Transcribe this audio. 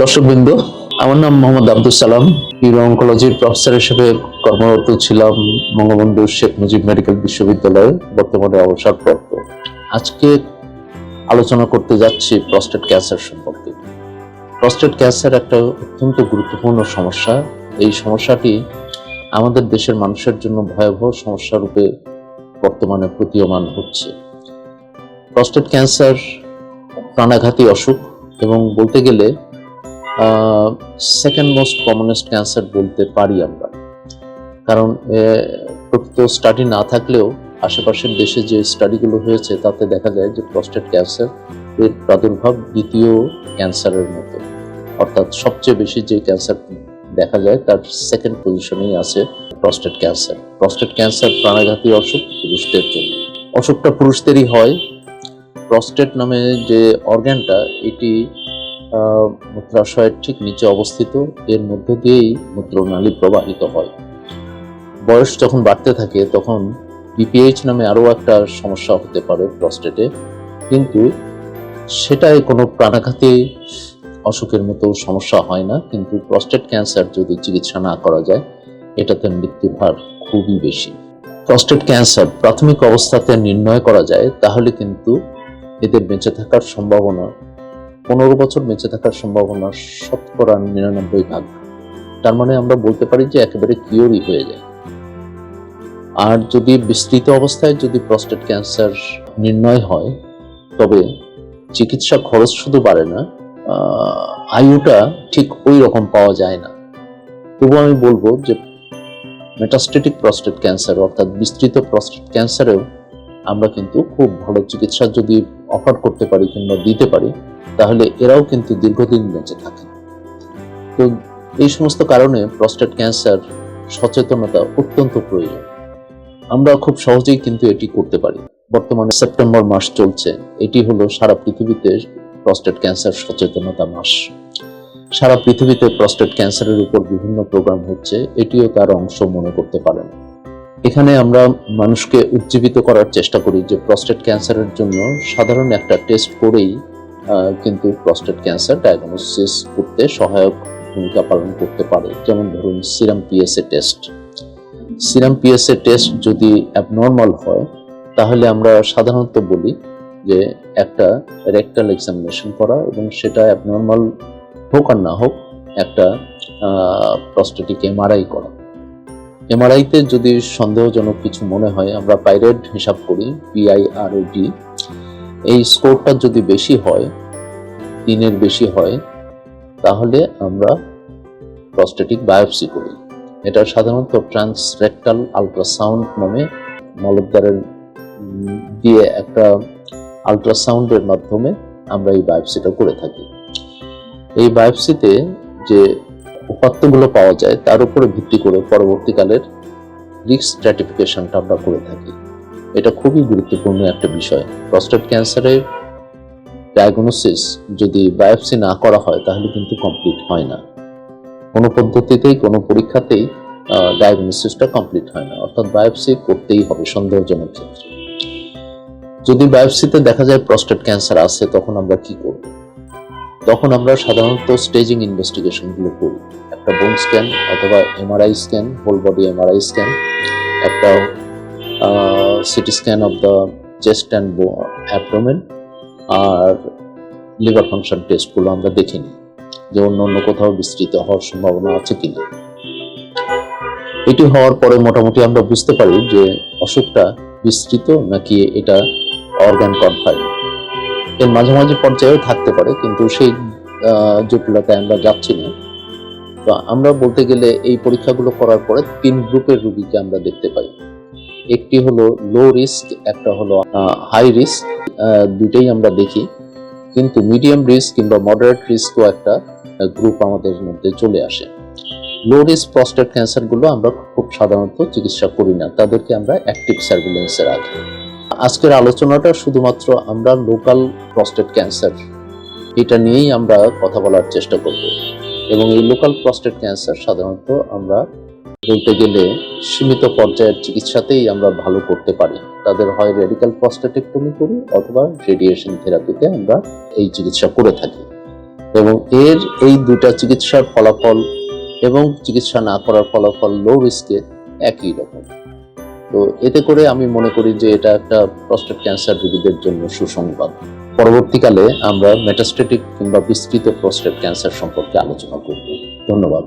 দর্শকবৃন্দ, আমার নাম মোহাম্মদ আব্দুল সালাম, ইউরো অঙ্কোলজির প্রফেসর হিসেবে কর্মরত ছিলাম বঙ্গবন্ধু শেখ মুজিব মেডিকেল বিশ্ববিদ্যালয়ে, বর্তমানে অবসরপ্রাপ্ত আজকে আলোচনা করতে যাচ্ছি প্রস্টেট ক্যান্সার সম্পর্কে। প্রস্টেট ক্যান্সার একটা অত্যন্ত গুরুত্বপূর্ণ সমস্যা। এই সমস্যাটি আমাদের দেশের মানুষের জন্য ভয়াবহ সমস্যা রূপে বর্তমানে প্রতীয়মান হচ্ছে। প্রস্টেট ক্যান্সার প্রাণাঘাতী অসুখ এবং বলতে গেলে সেকেন্ড মোস্ট কমনেস্ট ক্যান্সার বলতে পারি আমরা। কারণ প্রকৃত স্টাডি না থাকলেও আশেপাশের দেশে যে স্টাডিগুলো হয়েছে, তাতে দেখা যায় যে প্রস্টেট ক্যান্সার এর প্রাদুর্ভাব দ্বিতীয় ক্যান্সারের মতো। অর্থাৎ সবচেয়ে বেশি যে ক্যান্সার দেখা যায়, তার সেকেন্ড পজিশনেই আছে প্রস্টেট ক্যান্সার প্রস্টেট ক্যান্সার প্রাণাঘাতী অসুখ পুরুষদের জন্য। অসুখটা পুরুষদেরই হয়। প্রস্টেট নামে যে অর্গ্যানটা এটি মূত্রাশয়ের ঠিক নিচে অবস্থিত, এর মধ্য দিয়েই মূত্রনালী প্রবাহিত হয়। বয়স যখন বাড়তে থাকে, তখন বিপিএইচ নামে আরও একটা সমস্যা হতে পারে প্রস্টেটে কিন্তু সেটাই কোনো প্রাণাঘাতী অসুখের মতো সমস্যা হয় না। কিন্তু প্রস্টেট ক্যান্সার যদি চিকিৎসা না করা যায়, এটাতে মৃত্যুর হার খুবই বেশি। প্রস্টেট ক্যান্সার প্রাথমিক অবস্থাতে নির্ণয় করা যায়, তাহলে কিন্তু এদের বেঁচে থাকার সম্ভাবনা পনেরো বছর বেঁচে থাকার সম্ভাবনা শতকরা নিরানব্বই ভাগ। তার মানে আমরা বলতে পারি যে একেবারে কিওরই হয়ে যায়। আর যদি বিস্তৃত অবস্থায় যদি প্রস্টেট ক্যান্সার নির্ণয় হয়, তবে চিকিৎসা খরচ শুধু বাড়ে না আয়ুটা ঠিক ওই রকম পাওয়া যায় না। তবু আমি বলব যে মেটাস্টেটিক প্রস্টেট ক্যান্সার অর্থাৎ বিস্তৃত প্রস্টেট ক্যান্সারেও আমরা কিন্তু খুব ভালো চিকিৎসা যদি অফার করতে পারি কিংবা দিতে পারি তাহলে এরাও কিন্তু দীর্ঘদিন বেঁচে থাকে। তো এই সমস্ত কারণে প্রস্টেট ক্যান্সার সচেতনতা অত্যন্ত প্রয়োজন। আমরা খুব সহজেই কিন্তু এটি করতে পারি। বর্তমানে সেপ্টেম্বর মাস চলছে। এটি হলো সারা পৃথিবীতে প্রস্টেট ক্যান্সার সচেতনতা মাস। সারা পৃথিবীতে প্রস্টেট ক্যান্সারের উপর বিভিন্ন প্রোগ্রাম হচ্ছে। এটিও তার অংশ মনে করতে পারেন। এখানে আমরা মানুষকে উজ্জীবিত করার চেষ্টা করি যে প্রস্টেট ক্যান্সারের জন্য সাধারণ একটা টেস্ট করেই কিন্তু প্রস্টেট ক্যান্সার ডায়াগনোসিস করতে সহায়ক ভূমিকা পালন করতে পারে। যেমন ধরুন serum PSA test serum PSA test যদি অ্যাবনর্মাল হয়, তাহলে আমরা সাধারণত বলি যে একটা রেক্টাল এক্সামিনেশন করা এবং সেটা অ্যাবনর্মাল হোক আর না হোক একটা প্রস্টেটিক এমআরআই করা। এমআরআইতে যদি সন্দেহজনক কিছু মনে হয়, আমরা পাইরেড হিসাব করি পিআইআরডি এই স্কোরটা যদি বেশি হয়, তিনের বেশি হয়, তাহলে আমরা প্রস্টেটিক বায়োপসি করি। এটা সাধারণত ট্রান্সরেক্টাল আলট্রাসাউন্ড নামে মলদ্বারের দিয়ে একটা আলট্রাসাউন্ডের মাধ্যমে আমরা এই বায়োপসিটা করে থাকি। এই বায়োপসিতে যে উপাত্তগুলো পাওয়া যায়, তার উপরে ভিত্তি করে পরবর্তীকালের রিস্ক স্ট্র্যাটিফিকেশনটা আমরা করে থাকি। এটা খুবই গুরুত্বপূর্ণ একটা বিষয়। প্রস্টেট ক্যান্সারের ডায়াগনোসিস যদি বায়োপসি না করা হয়, তাহলে কিন্তু কমপ্লিট হয় না। কোনো পদ্ধতিতেই, কোনো পরীক্ষাতেই ডায়াগনোসিসটা কমপ্লিট হয় না। অর্থাৎ বায়োপসি করতেই হবে সন্দেহজনক ক্ষেত্রে। যদি বায়োপসিতে দেখা যায় প্রস্টেট ক্যান্সার আছে, তখন আমরা কি করব? তখন আমরা সাধারণত স্টেজিং ইনভেস্টিগেশনগুলো করি। একটা বোন স্ক্যান অথবা MRI scan whole body MRI scan একটা CT scan of the chest and abdomen R liver function টেস্টগুলো আমরা দেখে নিই। যে অন্য অন্য কোথাও বিস্তৃত হওয়ার সম্ভাবনা আছে কিনা। এটি হওয়ার পরে মোটামুটি আমরা বুঝতে পারি যে অসুখটা বিস্তৃত নাকি এটা অর্গান কনফাইন এর মাঝামাঝি পর্যায়েও থাকতে পারে, কিন্তু সেই জটিলতায় আমরা যাচ্ছি না। তো আমরা বলতে গেলে এই পরীক্ষাগুলো করার পরে তিন গ্রুপের রুগীকে আমরা দেখতে পাই। একটি হলো লো রিস্ক একটা হলো হাই রিস্ক দুইটাই আমরা দেখি। কিন্তু মিডিয়াম রিস্ক কিংবা মডারেট রিস্কও একটা গ্রুপ আমাদের মধ্যে চলে আসে। লো রিস্ক প্রস্টেট ক্যান্সারগুলো আমরা খুব সাধারণত চিকিৎসা করি না। তাদেরকে আমরা অ্যাক্টিভ সার্ভিলেন্সে রাখি। আজকের আলোচনাটা শুধুমাত্র আমরা লোকাল প্রস্টেট ক্যান্সার এটা নিয়েই আমরা কথা বলার চেষ্টা করব। এবং এই লোকাল প্রস্টেট ক্যান্সার সাধারণত আমরা বলতে গেলে সীমিত পর্যায়ের চিকিৎসাতেই আমরা ভালো করতে পারি। তাদের হয় রেডিক্যাল প্রস্টেটেক্টমি করি অথবা রেডিয়েশন থেরাপিতে আমরা এই চিকিৎসা করে থাকি। এবং এর এই দুইটা চিকিৎসার ফলাফল এবং চিকিৎসা না করার ফলাফল লো রিস্কে একই রকম। তো এতে করে আমি মনে করি যে এটা একটা প্রস্টেট ক্যান্সার রোগীদের জন্য সুসংবাদ। পরবর্তীকালে আমরা মেটাস্টেটিক কিংবা বিস্তৃত প্রস্টেট ক্যান্সার সম্পর্কে আলোচনা করব। ধন্যবাদ।